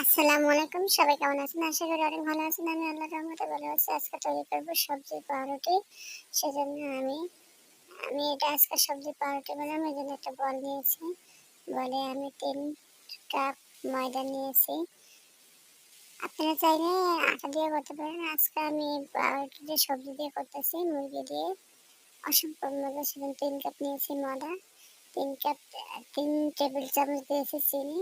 আসসালামু আলাইকুম। সবাই কেমন আছেন? আশা করি অনেক ভালো আছেন। আমি আল্লাহর রহমতে ভালো আছি। আজকে তৈরি করব সবজি পাউরুটি। সেজন্য আমি আমি এটা আজকে সবজি পাউরুটি বানাবো। এই জন্য একটা বল নিয়েছি। বলে আমি তিন কাপ ময়দা নিয়েছি। আপনারা চাইলে আটা দিয়ে করতে পারেন। আজকে আমি পাউরুটি দিয়ে সবজি দিয়ে করতেছি, মুরগি দিয়ে। অসম্পূর্ণ মজা। সেজন্য তিন কাপ নিয়েছি ময়দা। তিন কাপ, তিন টেবিল চামচ দিয়েছি চিনি।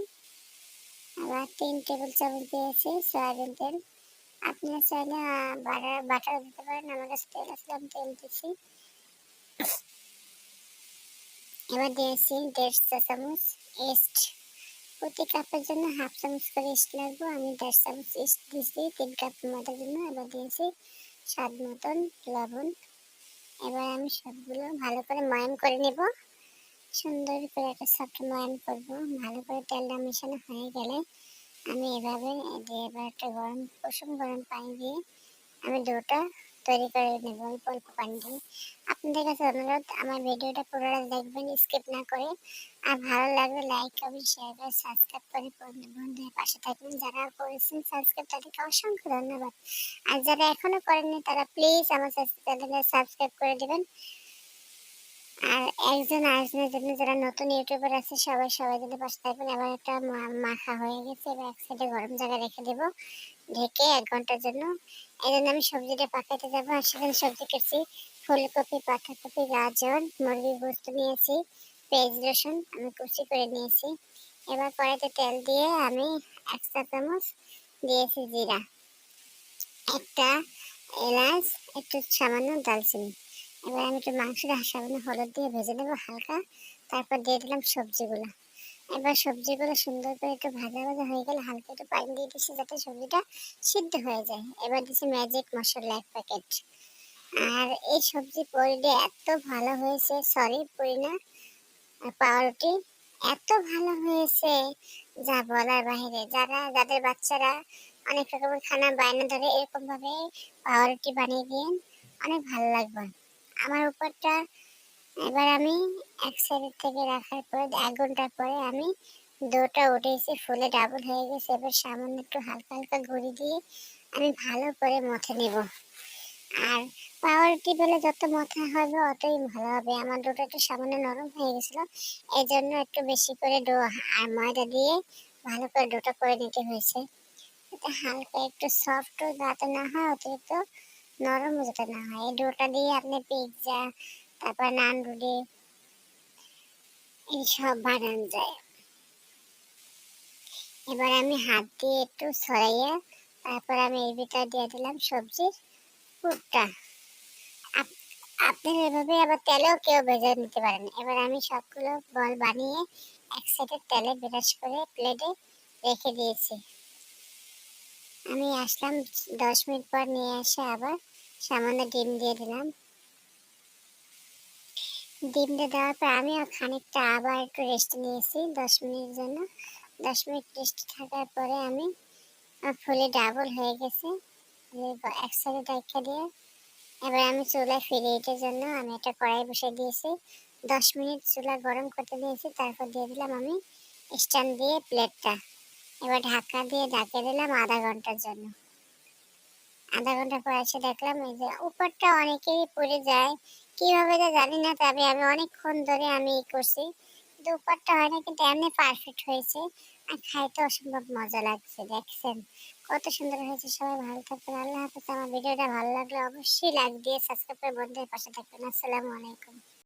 আবার তিন টেবিল চামচ দিয়েছি সয়াবিন তেল। আপনারা চাইলে বাটার বাটার দিতে পারেন। আমার কাছে তেল আছে, আমি তেল দিচ্ছি। এবার দিয়েছি দেড় চা চামচ ইস্ট। প্রতি কাপের জন্য হাফ চামচ করে ইস্ট লাগবে। আমি দেড় চামচ ইস্ট দিয়েছি, তিন কাপ মতো জন্য। এবার দিয়েছি স্বাদ মতন লবণ। এবার আমি সবগুলো ভালো করে ময়াম করে নেব। সুন্দর করে একটা সফট ময়াম করব। ভালো করে তেলটা মেশানো হয়ে গেলে আমি এভাবে এবার একটা গরম কুসুম গরম পানি দিয়ে আমি ডোটা তৈরি করে নেব অল্প অল্প পানি দিয়ে। আপনাদের কাছে অনুরোধ, আমার ভিডিওটা পুরোটা দেখবেন স্কিপ না করে। আর ভালো লাগলে লাইক করবেন শেয়ার করে সাবস্ক্রাইব করে বন্ধুদের পাশে থাকবেন। যারা করেছেন সাবস্ক্রাইব তাদেরকে অসংখ্য ধন্যবাদ। আর যারা এখনও করেননি, তারা প্লিজ আমার চ্যানেলে সাবস্ক্রাইব করে দেবেন। আর একজন আরেকজনের জন্য যারা নতুন ইউটিউবার আছে, সবাই সবাই যদি পাশে থাকবেন, এবার একটা মাখা হয়ে গেছে। এবার এক সাইডে গরম জায়গায় রেখে দেবো। ঢেকে এক ঘণ্টার জন্য। এই আমি সবজিটা পাকাতে যাব। আর সেখানে সবজি কেটছি। ফুলকপি পাতাকপি গাজর, মুরগির গোস্ত নিয়েছি, পেঁয়াজ, রসুন আমি কুচি করে নিয়েছি। এবার কড়াইতে তেল দিয়ে আমি এক চা চামচ দিয়েছি জিরা। একটা এলাচ, একটু সামান্য দালচিনি এবার আমি একটু মাংসটা সামান্য হলুদ দিয়ে ভেজে নেব হালকা। তারপর দিয়ে দিলাম সবজিগুলো। এবার সবজিগুলো সুন্দর করে একটু ভাজা ভাজা হয়ে গেলে হালকা একটু পানি দিয়ে দিচ্ছি যাতে সবজিটা সিদ্ধ হয়ে যায়। এবার দিচ্ছি ম্যাজিক মশলা এক প্যাকেট আর এই সবজি পরিটা এত ভালো হয়েছে সরি পরি না পাউরুটি এত ভালো হয়েছে, যা বলার বাইরে যারা, যাদের বাচ্চারা অনেক রকমের খানা বায়না ধরে এরকমভাবে পাউরুটি বানিয়ে দিন অনেক ভালো লাগবে। আমার উপরটা এবার আমি এক সাইড থেকে রাখার পরে, এক ঘণ্টা পরে আমি ডোটা উঠেছি, ফুলে ডাবল হয়ে গেছে। এবার সামান্য একটু হালকা হালকা ঘুরি দিয়ে আমি ভালো করে মথে নেব। আর পাওয়ার পাউরুটি বেলে যত মথা হবে অতই ভালো হবে। আমার ডোটা একটু সামান্য নরম হয়ে গেছিল এই জন্য একটু বেশি করে ডো আর ময়দা দিয়ে ভালো করে ডোটা করে নিতে হয়েছে। হালকা একটু সফট যাতে না হয়, অতিরিক্ত নরম যাতে না হয়। এই ডোটা দিয়ে আপনি পিৎজা তারপর নান রুটি এইসব বানানো যায়। এবার আমি হাত দিয়ে একটু ছড়াইয়া তারপর আমি এর ভিতরে দিয়ে দিলাম সবজির পুরটা আপনারা এভাবে আবার তেলেও কেউ ভেজে নিতে পারেন এবার আমি সবগুলো বল বানিয়ে এক সাইডে তেলে বিরাজ করে প্লেটে রেখে দিয়েছি। আমি আসলাম দশ মিনিট পর নিয়ে এসে আবার সামান্য ডিম দিয়ে দিলাম। ডিমটা দেওয়ার পর আমিও খানিকটা আবার একটু রেস্ট নিয়েছি দশ মিনিটের জন্য। দশ মিনিট রেস্ট থাকার পরে আমি ফুলে ডাবল হয়ে গেছে। এক সাইডে দেখা দিয়ে এবার আমি চুলায় ফিরে এটার জন্য আমি একটা কড়াই বসে দিয়েছি। দশ মিনিট চুলা গরম করতে দিয়েছি, তারপর দিয়ে দিলাম আমি স্ট্যান্ড দিয়ে প্লেটটা এবার ঢাকা দিয়ে ঢাকে দিলাম আধা ঘণ্টার জন্য। আধা ঘণ্টা পর এসে দেখলাম এই যে উপরটা অনেকেই পড়ে যায়। কীভাবে যে জানি না, তবে আমি অনেকক্ষণ ধরে আমি ই করছি। কিন্তু উপরটা হয় না, কিন্তু এমনি পারফেক্ট হয়েছে। আর খাইতে অসম্ভব মজা লাগছে, দেখছেন? কত সুন্দর হয়েছে, সবাই ভালো থাকবেন। আল্লাহ হাফেজ। আমার ভিডিওটা ভালো লাগলে অবশ্যই লাইক দিয়ে সাবস্ক্রাইব করে বন্ধুদের পাশে থাকবেন। আসসালামু আলাইকুম।